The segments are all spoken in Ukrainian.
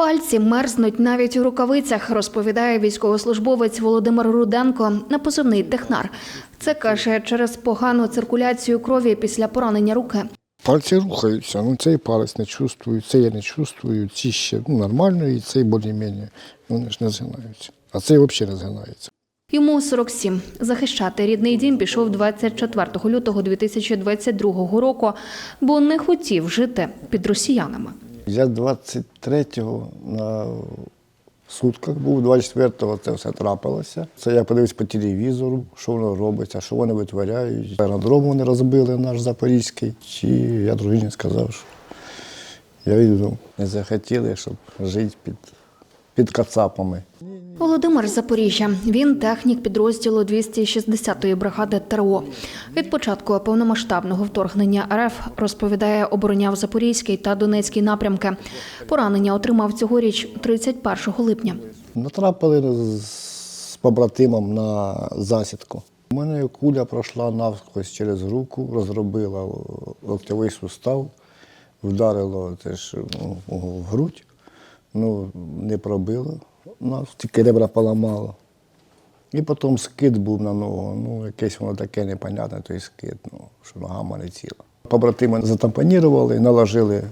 Пальці мерзнуть навіть у рукавицях, розповідає військовослужбовець Володимир Руденко на позивний технар. Це каже через погану циркуляцію крові після поранення руки. Пальці рухаються, ну цей палець не чувствую, цей я не чувствую, ці ще ну, нормально, і цей більш-менш, вони ж не згинаються. А цей взагалі не згинається. Йому 47. Захищати рідний дім пішов 24 лютого 2022 року, бо не хотів жити під росіянами. Я 23-го на сутках був, 24-го це все трапилося. Це я подивився по телевізору, що воно робиться, що вони витворяють. Аеродром вони розбили наш Запорізький. І я дружині сказав, що я йду. Не захотіли, щоб жити під, під кацапами. Володимир з Запоріжжя. Він технік підрозділу 260-ї бригади ТРО. Від початку повномасштабного вторгнення РФ розповідає, обороняв Запорізький та Донецький напрямки. Поранення отримав цьогоріч 31 липня. Натрапили з побратимом на засідку. У мене куля пройшла навскось через руку, розробила локтєвий сустав, вдарило теж ну, в грудь, ну, не пробило, нас, тільки ребра поламало. І потім скид був на ногу, ну, якесь воно таке непонятне, той скид, ну, що нога мене ціла. Побратими затампонірували, наложили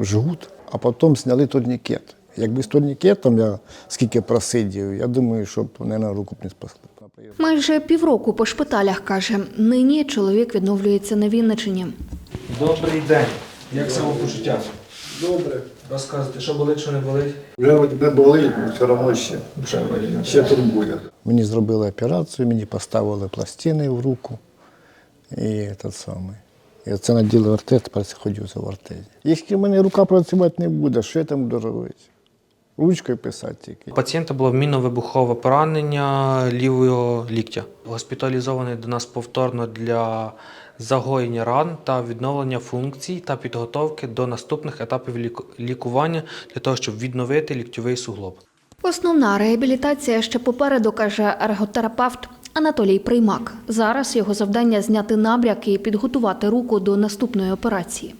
жгут, а потім зняли турнікет. Якби з турнікетом я скільки просидів, я думаю, щоб мене на руку б не спасли. Майже півроку по шпиталях каже. Нині чоловік відновлюється на Вінничині. Добрий день. Як самопочуття? Добре. Розказуйте, що болить, що не болить? Вже не болить, все одно ще, Вже болить. ще турбує. Мені зробили операцію, мені поставили пластини в руку. І те саме. Я це наділи ортез, тепер ходю за в ортезі. Якщо в мене рука працювати не буде, що я там буду робити? Ручкою писати тільки. У пацієнта було мінно-вибухове поранення лівого ліктя. Госпіталізований до нас повторно для загоєння ран та відновлення функцій та підготовки до наступних етапів ліку- лікування для того, щоб відновити ліктьовий суглоб. Основна реабілітація ще попереду, каже ерготерапевт Анатолій Приймак. Зараз його завдання зняти набряк і підготувати руку до наступної операції.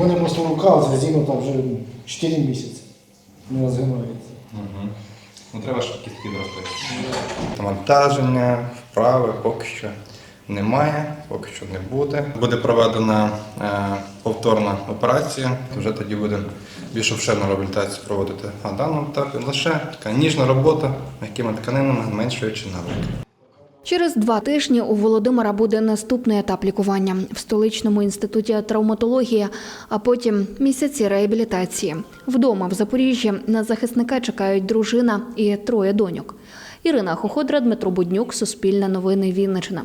У мене просто рука зазінута вже 4 місяці. Не розгинається. Ну, треба, щоб кістки зросли. Навантаження, вправи поки що немає, поки що не буде. Буде проведена е, повторна операція. Вже тоді буде більш обширну реабілітацію проводити. А в даному етапі лише така ніжна робота м'якими тканинами, зменшуючи навик. Через два тижні у Володимира буде наступний етап лікування в столичному інституті травматології, а потім місяці реабілітації. Вдома в Запоріжжі на захисника чекають дружина і троє доньок. Ірина Хоходра, Дмитро Буднюк, Суспільне новини Вінниччина.